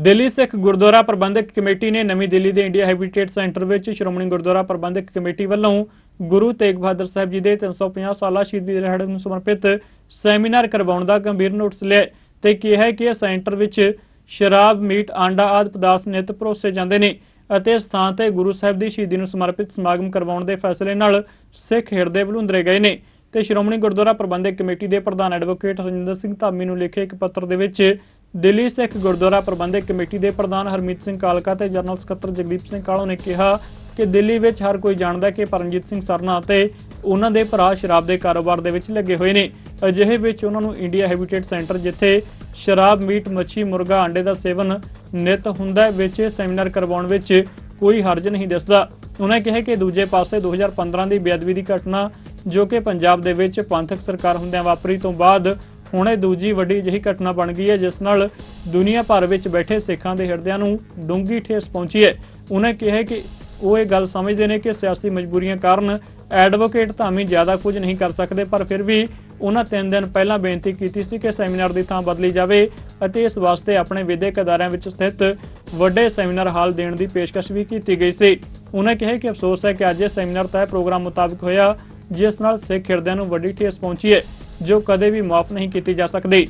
ਦਿੱਲੀ ਸਿੱਖ ਗੁਰਦੁਆਰਾ ਪ੍ਰਬੰਧਕ committee ਨੇ ਨਵੀਂ ਦਿੱਲੀ ਦੇ ਇੰਡੀਆ ਹੈਬਿਟੇਟ ਸੈਂਟਰ ਵਿੱਚ ਸ਼੍ਰੋਮਣੀ ਗੁਰਦੁਆਰਾ ਪ੍ਰਬੰਧਕ ਕਮੇਟੀ ਵੱਲੋਂ ਗੁਰੂ ਤੇਗ ਬਹਾਦਰ ਸਾਹਿਬ ਜੀ ਦੇ 350 ਸਾਲਾ ਸ਼ਹੀਦੀ ਦਿਹਾੜੇ ਨੂੰ ਸਮਰਪਿਤ ਸੈਮੀਨਾਰ ਕਰਵਾਉਣ ਦਾ ਗੰਭੀਰ ਨੋਟਿਸ ਲਿਆ ਹੈ ਤੇ ਕਿਹਾ ਕਿ ਇਹ ਸੈਂਟਰ ਵਿੱਚ ਸ਼ਰਾਬ, ਮੀਟ, ਆਂਡਾ ਆਦਿ ਪਦਾਰਥ ਨਿਤ ਪਰੋਸੇ ਜਾਂਦੇ ਨੇ ਅਤੇ ਸਥਾਨ ਤੇ ਗੁਰੂ ਸਾਹਿਬ ਦੀ ਸ਼ਹੀਦੀ ਨੂੰ ਸਮਰਪਿਤ ਸਮਾਗਮ ਕਰਵਾਉਣ ਦੇ ਫੈਸਲੇ ਨਾਲ ਸਿੱਖ ਹਿਰਦੇ ਬਲੁੰਦਰੇ ਗਏ ਨੇ ਤੇ ਸ਼੍ਰੋਮਣੀ ਗੁਰਦੁਆਰਾ ਪ੍ਰਬੰਧਕ ਕਮੇਟੀ ਦੇ ਪ੍ਰਧਾਨ ਐਡਵੋਕੇਟ ਰਜਿੰਦਰ ਸਿੰਘ ਧਾਮੀ ਨੂੰ ਲਿਖੇ ਇੱਕ ਪੱਤਰ ਦੇ ਵਿੱਚ ਦਿੱਲੀ ਸਿੱਖ ਗੁਰਦੁਆਰਾ ਪ੍ਰਬੰਧਕ ਕਮੇਟੀ ਦੇ ਪ੍ਰਧਾਨ ਹਰਮੀਤ ਸਿੰਘ ਕਾਲਕਾ ਤੇ ਜਨਰਲ ਸਕੱਤਰ ਜਗਦੀਪ ਸਿੰਘ ਕਾਲੋਂ ਨੇ ਕਿਹਾ ਕਿ ਦਿੱਲੀ ਵਿੱਚ ਹਰ ਕੋਈ ਜਾਣਦਾ ਹੈ ਕਿ ਪਰਮਜੀਤ ਸਿੰਘ ਸਰਨਾ ਅਤੇ ਉਹਨਾਂ ਦੇ ਭਰਾ ਸ਼ਰਾਬ ਦੇ ਕਾਰੋਬਾਰ ਦੇ ਵਿੱਚ ਲੱਗੇ ਹੋਏ ਨੇ। ਅਜਿਹੇ ਵਿੱਚ ਉਹਨਾਂ ਨੂੰ ਇੰਡੀਆ ਹੈਬਿਟੇਟ ਸੈਂਟਰ ਜਿੱਥੇ ਸ਼ਰਾਬ, ਮੀਟ, ਮੱਛੀ, ਮੁਰਗਾ, ਆਂਡੇ ਦਾ ਸੇਵਨ ਨਿਤ ਹੁੰਦਾ ਹੈ, ਵਿੱਚ ਸੈਮੀਨਾਰ ਕਰਵਾਉਣ ਵਿੱਚ ਕੋਈ ਹਰਜ ਨਹੀਂ ਦਿਸਦਾ। ਉਹਨਾਂ ਕਿਹਾ ਕਿ ਦੂਜੇ ਪਾਸੇ 2015 ਦੀ ਬੇਅਦਬੀ ਦੀ ਘਟਨਾ ਜੋ ਕਿ ਪੰਜਾਬ ਦੇ ਵਿੱਚ ਪੰਥਕ ਸਰਕਾਰ ਹੁੰਦਿਆਂ ਵਾਪਰੀ ਤੋਂ ਬਾਅਦ ਹੁਣ ਇਹ ਦੂਜੀ ਵੱਡੀ ਜਿਹੀ ਘਟਨਾ ਬਣ ਗਈ ਹੈ, ਜਿਸ ਨਾਲ ਦੁਨੀਆ ਭਰ ਵਿੱਚ ਬੈਠੇ ਸਿੱਖਾਂ ਦੇ ਹਿਰਦਿਆਂ ਨੂੰ ਡੂੰਘੀ ਠੇਸ ਪਹੁੰਚੀ ਹੈ। ਉਹਨਾਂ ਕਿਹਾ ਕਿ ਉਹ ਇਹ ਗੱਲ ਸਮਝਦੇ ਨੇ ਕਿ ਸਿਆਸੀ ਮਜਬੂਰੀਆਂ ਕਾਰਨ ਐਡਵੋਕੇਟ ਧਾਮੀ ਜ਼ਿਆਦਾ ਕੁਝ ਨਹੀਂ ਕਰ ਸਕਦੇ, ਪਰ ਫਿਰ ਵੀ ਉਹਨਾਂ ਤਿੰਨ ਦਿਨ ਪਹਿਲਾਂ ਬੇਨਤੀ ਕੀਤੀ ਸੀ ਕਿ ਸੈਮੀਨਾਰ ਦੀ ਥਾਂ ਬਦਲੀ ਜਾਵੇ ਅਤੇ ਇਸ ਵਾਸਤੇ ਆਪਣੇ ਵਿਦਿਅਕ ਅਦਾਰਿਆਂ ਵਿੱਚ ਸਥਿਤ ਵੱਡੇ ਸੈਮੀਨਾਰ ਹਾਲ ਦੇਣ ਦੀ ਪੇਸ਼ਕਸ਼ ਵੀ ਕੀਤੀ ਗਈ ਸੀ। ਉਹਨਾਂ ਕਿਹਾ ਕਿ ਅਫਸੋਸ ਹੈ ਕਿ ਅੱਜ ਇਹ ਸੈਮੀਨਾਰ ਤੈਅ ਪ੍ਰੋਗਰਾਮ ਮੁਤਾਬਕ ਹੋਇਆ, ਜਿਸ ਨਾਲ ਸਿੱਖ ਹਿਰਦਿਆਂ ਨੂੰ ਵੱਡੀ ਠੇਸ ਪਹੁੰਚੀ ਹੈ। ਜੋ ਕਦੇ ਵੀ ਮਾਫ ਨਹੀਂ ਕੀਤੀ ਜਾ ਸਕਦੀ।